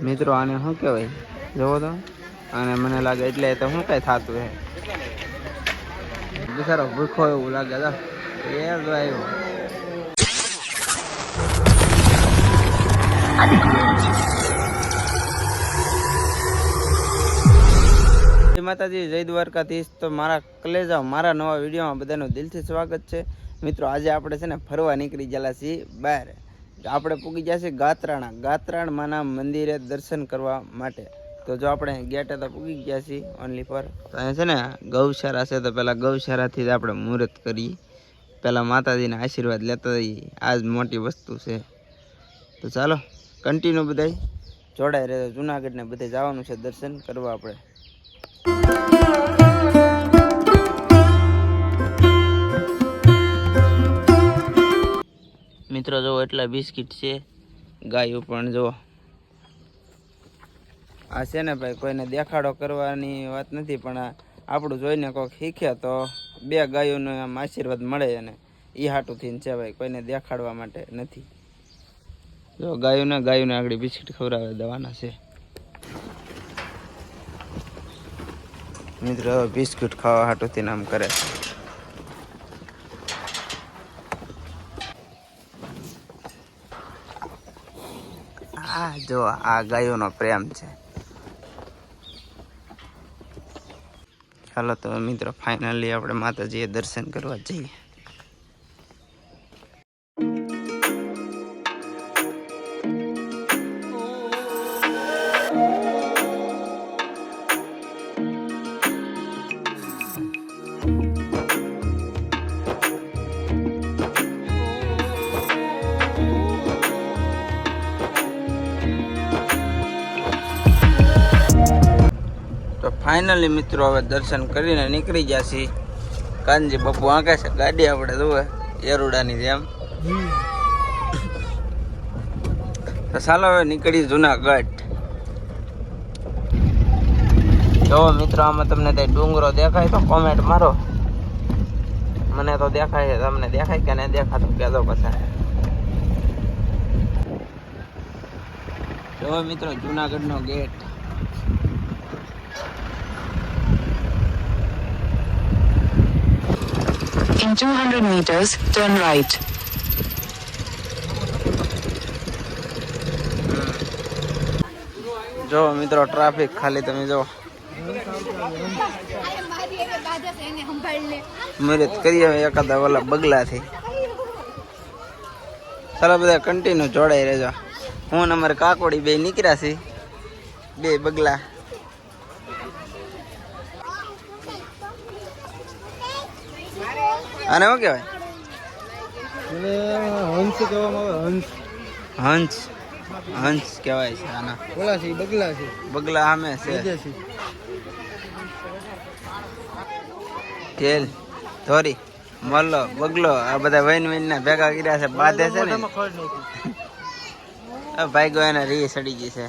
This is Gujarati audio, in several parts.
મિત્રો, આને શું કહેવાય? જોવો તો. અને મને લાગે એટલે તો શું કઈ થતું હે? બિચારો ભૂખો એવું લાગે તો. એ જ આવ્યો માતાજી, જય દ્વારકાધીશ. તો મારા કલેજા, મારા નવા વિડીયોમાં બધાનું દિલથી સ્વાગત છે. મિત્રો, આજે આપણે છે ને ફરવા નીકળી ગયેલા છીએ બહાર. આપણે પૂગી છીએ ગાત્રાણા. ગાત્રાણ માના મંદિરે દર્શન કરવા માટે. તો જો આપણે ગેટે તો પૂગી ગયા છીએ ઓનલી પર. તો અહીંયા છે ને, ગૌશાળા છે તો પહેલાં ગૌશાળાથી જ આપણે મુહૂર્ત કરીએ. પહેલાં માતાજીના આશીર્વાદ લેતા જઈએ. આ જ મોટી વસ્તુ છે. તો ચાલો કન્ટિન્યુ બધાય. જોડાઈ રહે જુનાગઢને બધે જવાનું છે દર્શન કરવા આપણે. મિત્રો જો એટલા બિસ્કિટ છે. ગાયો પણ જો આ છે ને ભાઈ, કોઈને દેખાડો કરવાની વાત નથી, પણ આપણું જોઈને કોઈક શીખે તો બે ગાયોનો આમ આશીર્વાદ મળે અને એ હાટુથી છે ભાઈ, કોઈને દેખાડવા માટે નથી. જો ગાયોને ગાયોને આગળ બિસ્કિટ ખવડાવે દેવાના છે. મિત્રો, બિસ્કિટ ખાવા હાટુથી નામ કરે છે. આ જો, આ ગાયોનો પ્રેમ છે. ચાલો તો મિત્રો ફાઇનલી આપણે માતાજીએ દર્શન કરવા જઈએ. ફાઇનલી મિત્રો, હવે દર્શન કરીને નીકળી જશે કાનજી બાપુ આંકે છે, ગાડી આપણે જોવે એરુડાની જેમ. તો ચાલો હવે નીકળી જુનાગઢ. જો મિત્રો, આમાં તમને તે ડુંગરો દેખાય તો કોમેન્ટ મારો. મને તો દેખાય છે, તમને દેખાય કે નહીં દેખાતું કહેતો પછી. જો મિત્રો, જુનાગઢનો gate In 200 meters, turn right. જો મિત્રો ટ્રાફિક ખાલી તમે જો. મદદ કરી હવે એકાદા ઓલા બગલાથી. ચાલો બધા કન્ટિન્યુ જોડાઈ રહેજો. હું અમારે કાકોડી બે નીકળ્યા છે બે બગલા. આને શું કહેવાય? હંસ કહેવામાં આવે હંસ. હંસ. હંસ કહેવાય છે આના. બોલા છે બગલા છે. બગલા સામે છે. તેલ ધોરી મલ્લો બગલો આ બધા વૈન વૈન ના ભેગા કર્યા છે બાંધે છે ને. ભાઈ ગયો એને રી સડી ગઈ છે.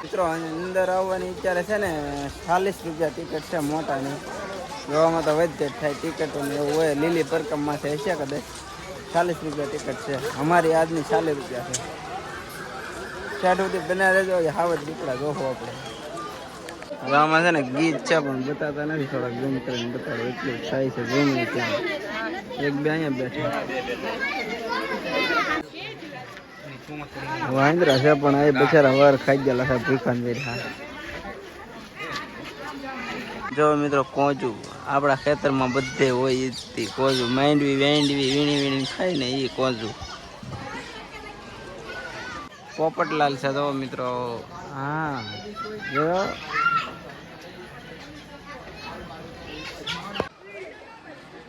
મિત્રો અંદર આવવાની વિચારે છે ને ચાલીસ રૂપિયા ટિકિટ છે મોટાની. જોવામાં તો વધે થાય. ટિકિટો ને એવું હોય. લીલી પરકમમાં છે હશે કદાચ. ચાલીસ રૂપિયા ટિકિટ છે. અમારી આજની ચાલીસ રૂપિયા છે. સાઠ સુધી બના રહેજો. હાવત દીકડા જોવો આપણે. હવે છે ને ગીત છે, પણ બતાતા નથી. થોડાક ઝૂમ કરીને બતાવો એટલું થાય છે ઝૂમ ત્યાં. એક બે અહીંયા બેઠા. વાંદરા છે, પણ એ બચારા વાર ખાઈ ગયેલા લખા ભૂખાન બેઠા. જો મિત્રો કોચું આપણા ખેતરમાં બધે હોય એ જ તે માંડવી વેંડવી વીણી વીણી ખાય ને એ કોચું પોપટલાલ છે તો મિત્રો. હા જો.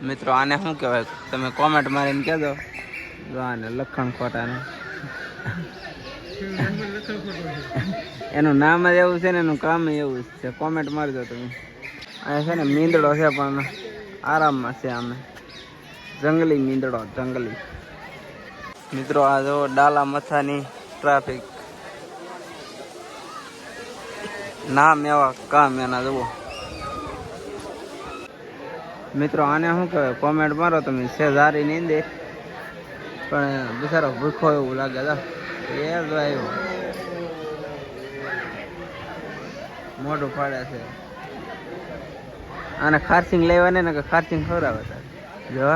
મિત્રો આને શું કહેવાય? તમે કોમેન્ટ મારીને કહેજો. જો આને લખણ ખોટાને. એનું નામ જ એવું છે ને એનું કામ એવું છે. કોમેન્ટ મારજો તમે. અહીંયા છે ને મીંદડો છે પણ આરામમાં છે અમે. જંગલી મીંદડો, જંગલી. મિત્રો, આ જો ડાલા મથાની ટ્રાફિક નામ એવા કામ એના, જુઓ. મિત્રો, આને શું કહેવાય? કોમેન્ટ મારો, તમે છે નહીં દે પણ બિચારો ભૂખો એવું લાગે છે એ જ આવ્યો મોઢું ફાડે છે. આને ખારસિંગ લેવા ને કે ખારસિંગ ખવડાવે તારે જો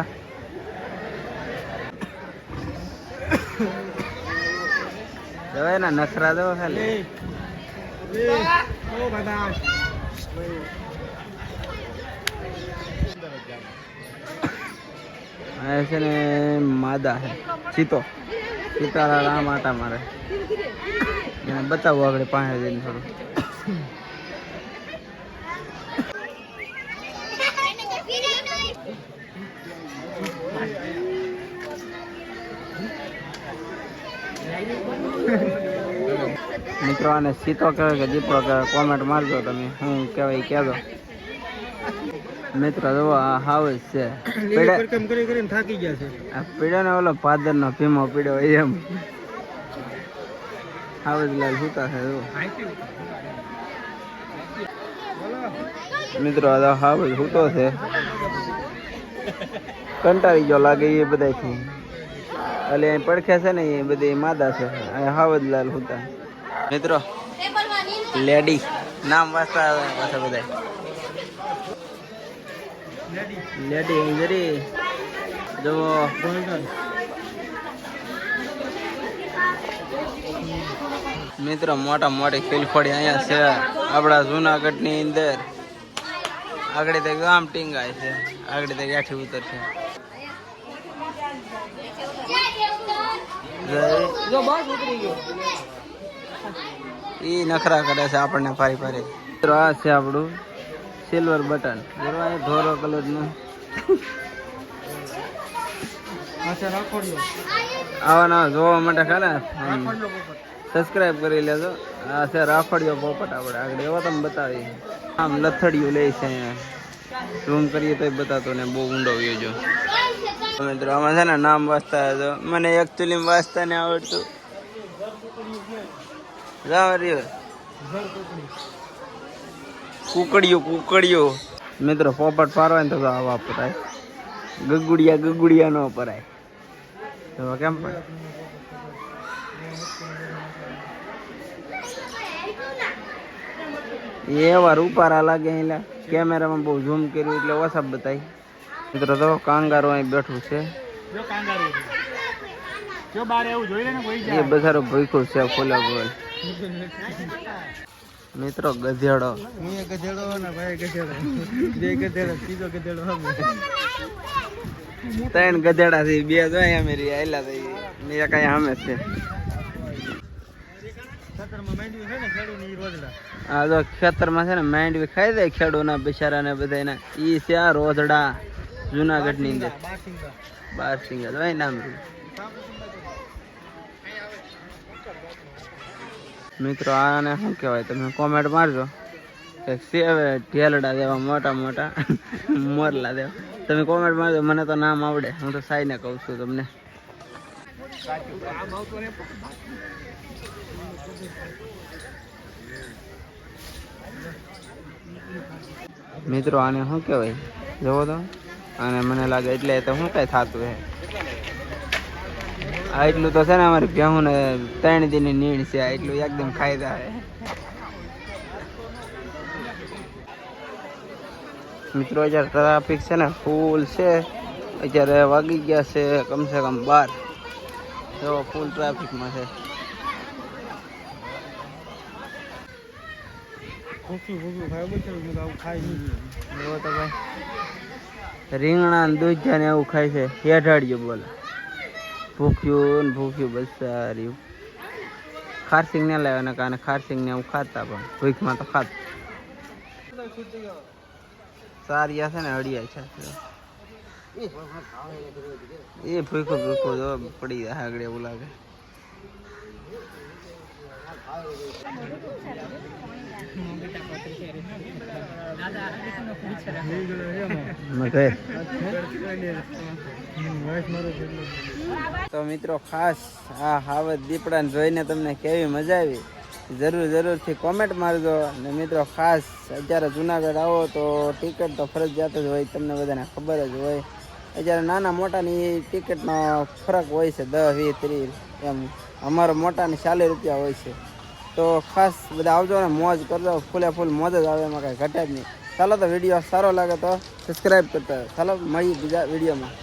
ને નખરા દો ખાલી છે ને માદા છે. ચીતો સીતારા રામ હતા મારે બતાવું આગળ પાસે જઈને થોડું. મિત્રો આને સીતો કહેવાય કે દીપડો કહેવાય કોમેન્ટ મારજો તમે. હું કહેવાય કહેજો. મિત્રો જો આ હાવ છે. પીડા કરી કરીને થાકી ગયા છે. આ પીડ્યો ને ઓલો ભીમો પીડ્યો એમ. જ લાલ સુતા છે જો મિત્રો આ હાવ સૂતો છે. કંટાળી ગયો લાગે એ બધાથી એટલે અહીં પડખે છે ને, એ બધી માદા છે. અહીં હાવદલાલ જ મિત્રો, લેડી. નામ વાંચતા પાછા બધા લેડી અહીં જો મિત્રો, મોટા મોટી ખીલફળી અહીંયા છે. આપણા જુનાગઢની અંદર. આગળ તે ગામ ટીંગાય છે. આગળ તે ગાંઠી ઉતરશે જો બસ ઉતરી ગયો. ઈ નખરા કરે છે આપણને ફારી ફારી. મિત્રો આ છે આપણું સિલ્વર બટન ધોરો કલરનું આવાના રાખોડ્યો. આવા જોવા માટે રાખોડલો સબસ્ક્રાઇબ કરી લેજો. આ છે રાફડિયો પોપટ આપણે. આગળ એવો તમે બતાવી આમ લથડિયું લે છે રૂમ કરીએ તોય બતાતો ને બહુ ઊંડો વ્યો જો. મિત્રો, આમાં છે ને નામ વાંચતા હતો. મને એકચ્યુઅલી વાંચતા ને આવડતું. કુકડિયો કુકડીયો મિત્રો, પોપટ પારવાય ને તો આવા પરાય ગગુડિયા ગગુડિયા નો પરાય તો કેમ પણ? એવા રૂપારા લાગે એલા કેમેરામાં બહુ ઝૂમ કર્યું એટલે ઓછા બતાય. મિત્રો તો કાંગારો અહીં બેઠું છે. જો કાંગારું જો બાર એવું જોઈ ને કોઈ એ બધારો ભૂખ્યું છે ખોલા બોલ. મિત્રો ગધેડો. હું એક ગધેડો ને ભાઈ ગધેડો બે ગધેડો ત્રીજો ગધેડો હવે ત્રણ ગધેડા થી બે જો અમે રી આયલા થઈ ને એક અહીંયા સામે છે. છે ને ની આ જો ખેતરમાં છે ને માંડવી ખાઈ દે ખેડૂના બિચારાને બધા ઈ છે આ રોજડા. જુનાગઢની અંદર. બાર સિંગા. સિંગલ હોય નામ. મિત્રો આને શું કહેવાય તમે કોમેન્ટ મારજો. સેવે ઢેલડા દેવા મોટા મોટા મોરલા દેવા. તમે કોમેન્ટ મારજો મને તો નામ આવડે. હું તો સાઈને કહું છું તમને. મિત્રો આને શું કહેવાય? જવો તો. અને મને લાગે એટલે તો શું કઈ થતું હે. આ એટલું તો છે ને અમારી ભેહું ને ત્રણ દિનની નીણ છે એટલું એકદમ ખાઈ જાય મિત્રો અત્યારે ટ્રાફિક છે ને ફૂલ છે. અત્યારે વાગી ગયા છે કમસે કમ બાર. જો ફૂલ ટ્રાફિકમાં છે. ભૂખ્યું ભૂખ્યું ખાય બચે મેં ખાઈ તો ભાઈ. રીંગણા ને દૂધ ને એવું ખાય છે. હેઠાડ્યું બોલે. ભૂખ્યું ને ભૂખ્યું બસ સારું ખારસિંગ ને લાવ્યા કારણે ખારસિંગ ને એવું ખાતા પણ. ભૂખમાં તો ખાતા સારી છે ને અડિયા છે. એ ભૂખો ભૂખો જો પડી જાય આગળ એવું લાગે. તો મિત્રો ખાસ આ હાવત દીપડાને જોઈને તમને કેવી મજા આવી? જરૂર જરૂરથી કોમેન્ટ મારજો. અને મિત્રો ખાસ અત્યારે જુનાગઢ આવો તો ટિકિટ તો ફરજિયાત જ હોય, તમને બધાને ખબર જ હોય. અત્યારે નાના મોટાની ટિકિટનો ફરક હોય છે દસ, વીસ, ત્રીસ. એમ અમારો મોટાની ચાલીસ રૂપિયા હોય છે. તો ખાસ બધા આવજો ને, મોજ કરજો, ફૂલે ફૂલ મોજ જ આવે, એમાં કાંઈ ઘટે જ નહીં. ચાલો તો વીડિયો સારો લાગે તો સબસ્ક્રાઈબ કરતા ચાલો, મળીએ બીજા વિડીયોમાં.